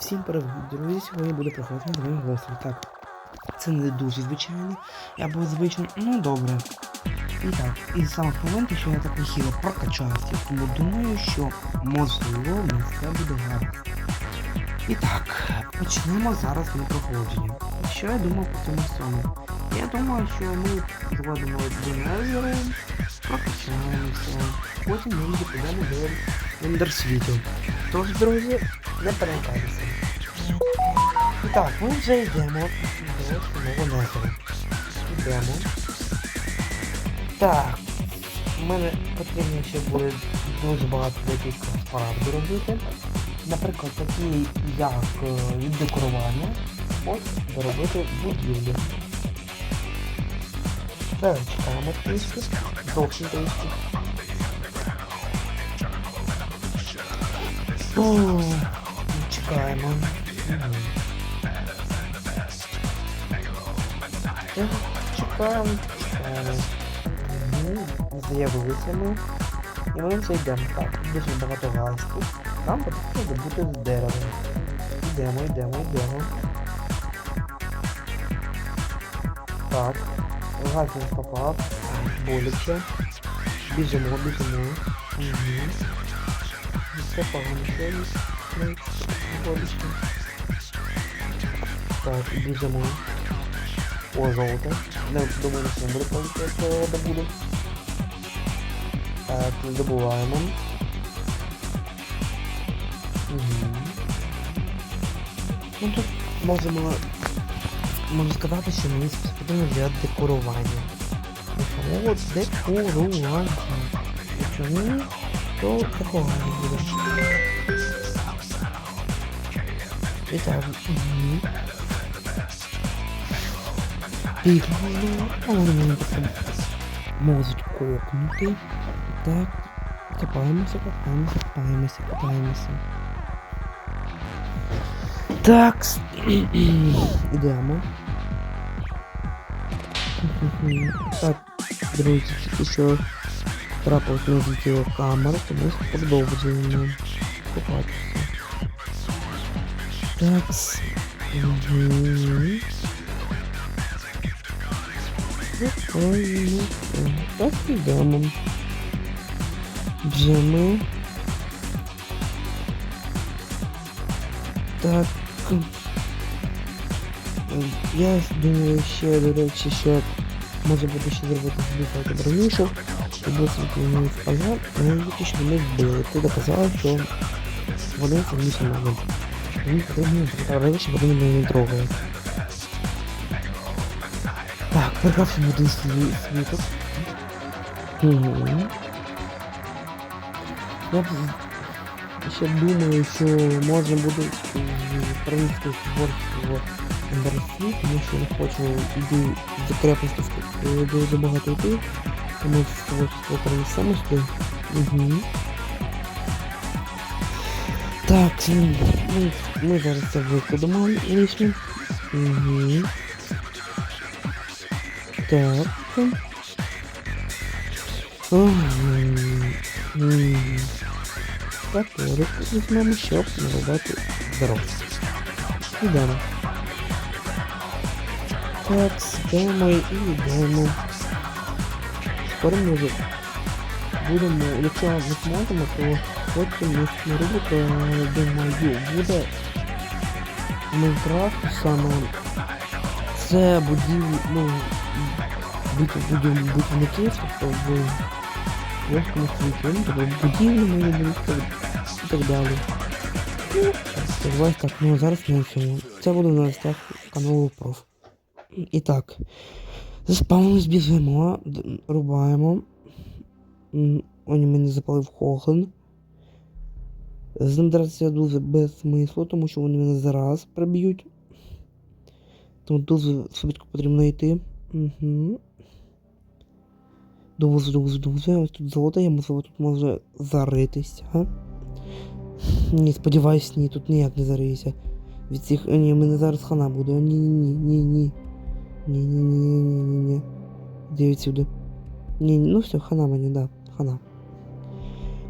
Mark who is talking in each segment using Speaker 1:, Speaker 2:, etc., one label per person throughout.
Speaker 1: Всім привіт, друзі! Сьогодні буде проходити новий гостей. Так, це не дуже звичайно. Я був звично, ну добре. І так, і самого моменту, що я так нехило прокачався, тому думаю, що можливо в нас буде гарно. І так, почнемо зараз ми проходження. Що я думав по цьому всьому? Я думаю, що ми згодимо до Незеру, прокачаємося, потім ми підемо до Ендерсвіту. Тож, друзі, не перелякайтеся. Так, ми вже йдемо до самого Незеру. Йдемо. Так, у мене потрібно ще буде дуже багато деяких справ доробити. Наприклад, такі як е, віддекорування, ось доробити будівлю. Так, чекаємо трішки, зовсім трішки. Чекаємо. Чекаємо, чекаємо. Мгм, З'явилися ми. І ми вже йдемо. Так, дуже багато гастів. Нам потрібно добути з дерева. Йдемо, йдемо, йдемо. Так. Газів попав. Боляче. Біжимо, біжимо. Угу. Все погано, боляче. Так, біжимо. О, золото. Не думаю, що не буде полетіти, якщо добуду. Так, добуваємо. Угу. Ну тут можемо можна сказати, що мені потрібно для декорування. О, декорування. Ні, то такого не буде. І так, угу. Тихо, але мені таке можуть кокнути. Так, копаємося, копаємося, копаємося, копаємося. Так, ідемо. Так, друзі, тільки що трапилось не злетіла камера, тому продовжуємо копатися. Так. Угу. Прикольно. Так, ідемо. Джеми. Так. Я думаю, ще, до речі, що може бути ще зробити збігати бронішу. І буде світло сказав, але тільки що вони вбили. Ти доказав, що вони це не можуть. Мені потрібно раніше вони мене не трогають. Так, прекрасно буде світок. Я ще думаю, що можна буде перенести творчество Ендерсвіт, тому що я хочу йти за крепостю дуже багато йти, тому що творчество перенесемо сюди. Угу. Так, ми, ми зараз це викладемо лишнє. Угу. Так. Так, руку візьмемо, щоб нарубати здоров. Ідемо. Так, йдемо і йдемо. Скоро ми вже будемо, якщо не зможемо, то потім наступна рубрика, думаю, буде Майнкрафт саме це будівлі, ну, будівників, тобто в легкому світі, ну, тобто будівлі мої будуть і так далі. Ну, Сподіваюсь так, ну зараз на цьому. Це буде на гостях каналу проф. І так. Заспавнились біжимо, рубаємо. М, Оні мене запалив Хоген. З ним дратися дуже без смислу, тому що вони мене зараз приб'ють. Тому дуже швидко потрібно йти. Угу. Дуже, дуже, дуже. Ось тут золото є, можливо, тут може заритись, а? Ні, сподіваюсь, ні, тут ніяк не зарийся. Від цих. Ні, мене зараз хана буде. Ні, ні, ні, ні. Ні, ні, ні, ні, ні, ні, ні. Іди відсюди. Ні, ну все, хана мені, да, хана.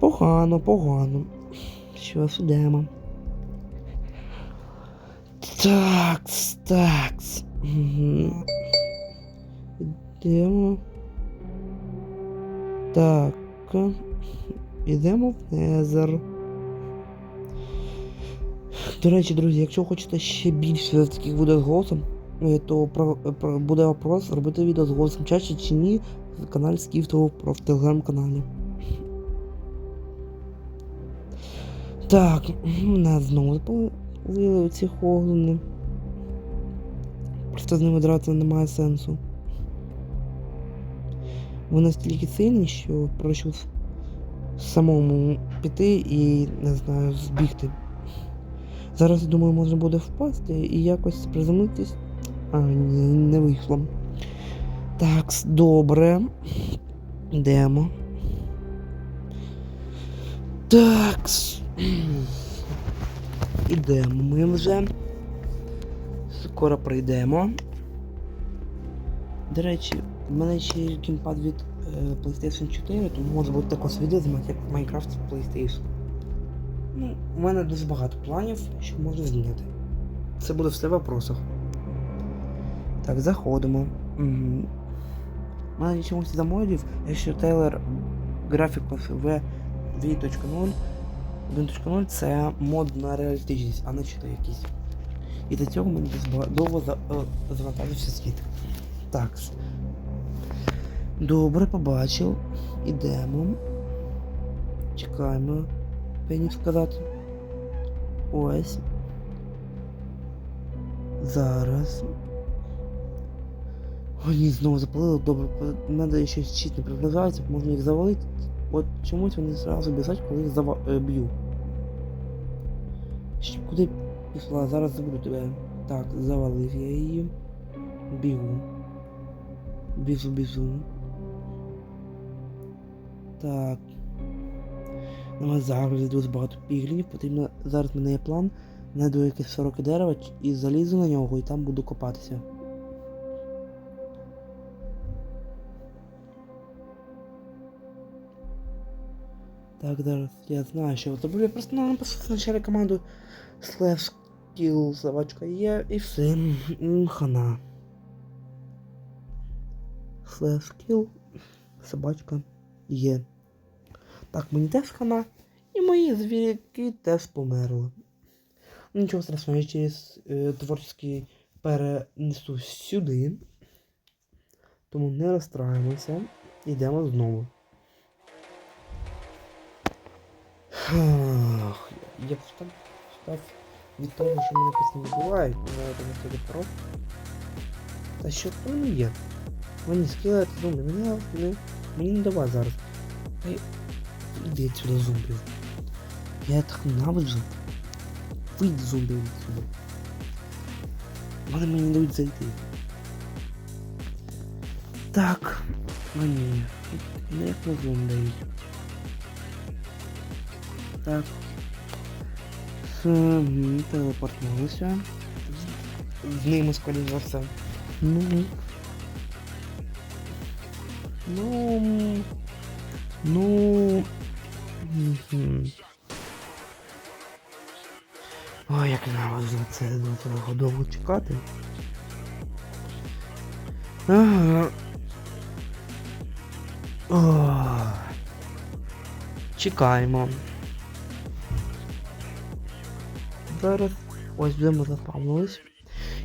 Speaker 1: Погано, погано. Що, ідемо. Такс, такс. Угу. Ідемо. Так. Ідемо в Незер. До речі, друзі, якщо хочете ще більше таких відео з голосом, е, то про, про, буде вопрос робити відео з голосом чаще чи ні в каналі Скіфтового в телеграм-каналі. Так, мене знову запалили ці хоглини. Просто з ними драти немає сенсу. Вони настільки сильні, що прошу самому піти і, не знаю, збігти. Зараз, думаю, можна буде впасти і якось приземлитись. А, ні, не вийшло. Так, добре. Йдемо. Такс. Ідемо ми вже. Скоро прийдемо. До речі, в мене ще є геймпад від е, PlayStation 4, тому може бути також відео знімати, як в Minecraft PlayStation. Ну, у мене дуже багато планів, що можна зняти. Це буде все в вопросах. Так, заходимо. Угу. У мене чомусь замовив, якщо Taylor Graphics V 2.0 1.0 це мод на реалістичність, а не чити якийсь. І до цього мені довго е, завантажився світ. Так. Добре, побачив. Ідемо. Чекаємо. Пені сказати. Ось. Зараз. О, ні, знову запалили, добре, треба щось чіт не приближається, можна їх завалити. От чомусь вони зразу біжать, коли їх зава... е, б'ю. Куди пішла? Зараз забуду тебе. Так, завалив я її. Бігу. Біжу. Так. У нас зараз дуже багато піглінів. Потрібно. Зараз мене є план. Найду якесь широке дерево і залізу на нього і там буду копатися. Так, зараз я знаю, що зроблю. Я просто ну, написав спочатку команду slash kill собачка є і все. Хана. Slash kill собачка є. Так, мені теж хана. І мої звіряки теж померли. Нічого страшного, я через е, творческий перенесу сюди. Тому не розстраємося. Йдемо знову. Ах, Я встав, встав від того, що мене постійно бувають, але це не про. Та що не є? Мені скелет зомбі, мені, мені, не давай зараз. й- Іди отсюда зомбі. Я так ненавиджу. Вийди зомбі відсюди. Вони мені не дають зайти. Так. Мені. Не як на зомбі дають. Так. Мгм, Телепортнулися. З ними скоріше за все. Ну. Ну. Ну. Ой, як наважно це до того довго чекати. О. Чекаємо. Зараз ось вже заспавнились.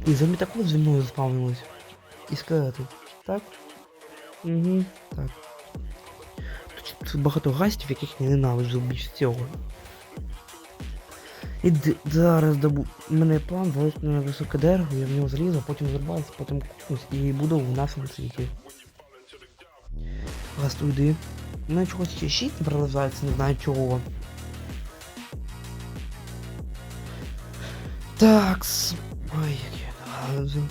Speaker 1: І зомбі також зі мною заспавнились. І скелети. Так? Угу, так. Тут, багато гастів, яких я ненавиджу більше цього. І зараз добу... У мене план залишити на високе дерево, я в нього залізу, потім зрубаюся, потім купнусь і буду в нашому світі. Раз туди. У мене чогось ще щит не пролежається, не знаю чого. Такс. Ой, як я ненавиджу.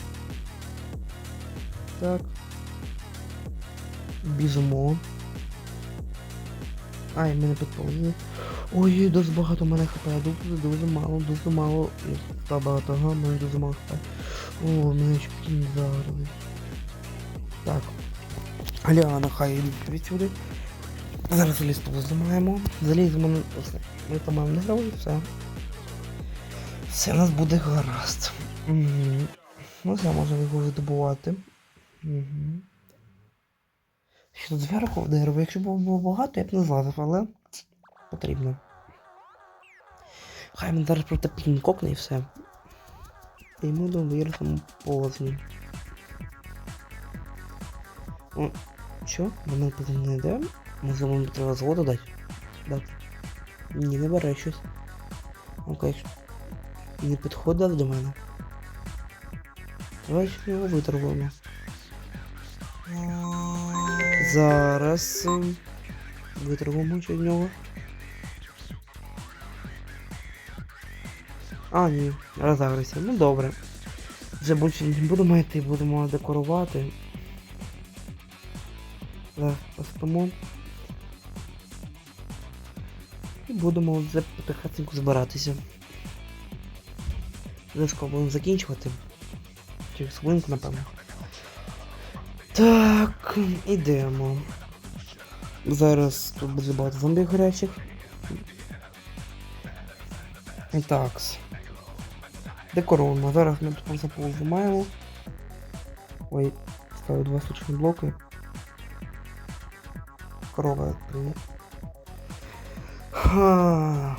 Speaker 1: Так. Біжимо. Ай, мене підповзли. Ой, дуже багато мене хп, дуже, дуже мало, дуже мало. Та багато, ага, мене дуже мало хп. О, мене чуть не загарили. Так. Аляна, хай йдуть відсюди. Зараз лісту зламаємо. Заліземо на... Ми там не грали, все. Все у нас буде гаразд. Угу. Ну, це можна його видобувати. Угу. Що зверху в дерево, якщо б було багато, я б не злазив, але потрібно. Хай він зараз просто підкокне і все. І ми до вірусом полозні. О, що? Воно не йде? Може вам треба згоду дати? Дати. Ні, не бере щось. Окей. Не підходив до мене. Давай ще його виторгуємо. Зараз ем, виторгуємо з нього. А, ні, розагрився. Ну добре. Вже більше не будемо йти, будемо декорувати. Зараз поспимо. І будемо вже потихеньку збиратися. Скоро будемо закінчувати. Через хвилинку, напевно. Так, ідемо. Зараз тут буде багато зомбі гарячих. І так. Декоруємо. Зараз ми тут за пол. Ой, ставлю два случайні блоки. Корова привіт. Ха.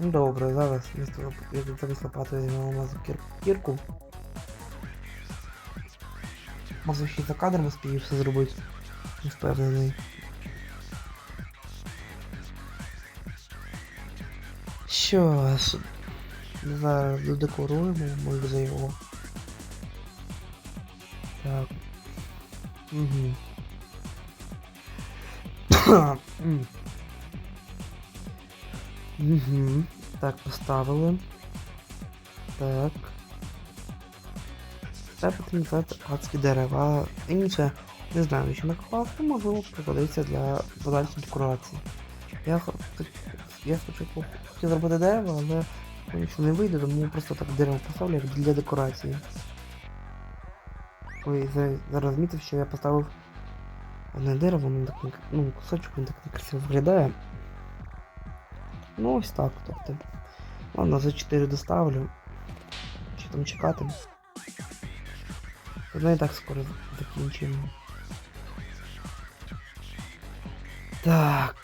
Speaker 1: Ну добре, зараз місто зараз лопатою візьмемо за кірку. Може ще й за кадром успію все зробити. Не впевнений. Що ж, зараз додекоруємо, може за його. Так. Угу. Угу. Так, поставили. Так. Потрібно взяти адські дерева. Інше, не знаю, що накласти, можливо, пригодиться для подальшої декорації. Я, я спочатку хотів зробити дерево, але нічого не вийде, тому просто так дерево поставлю як для декорації. Ой, зараз змітив, що я поставив одне дерево, воно так, не- ну, кусочок, він так некрасиво виглядає. Ну ось так, тобто. Ладно, за 4 доставлю. Що там чекати? Ну і так скоро закінчимо. Так.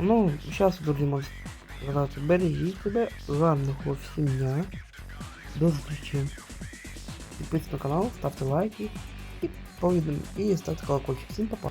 Speaker 1: Ну, зараз будемо сказати, бережіть себе, гарного всім дня. До зустрічі. Підписуйтесь на канал, ставте лайки і повідомлення, і ставте колокольчик. Всім па-па.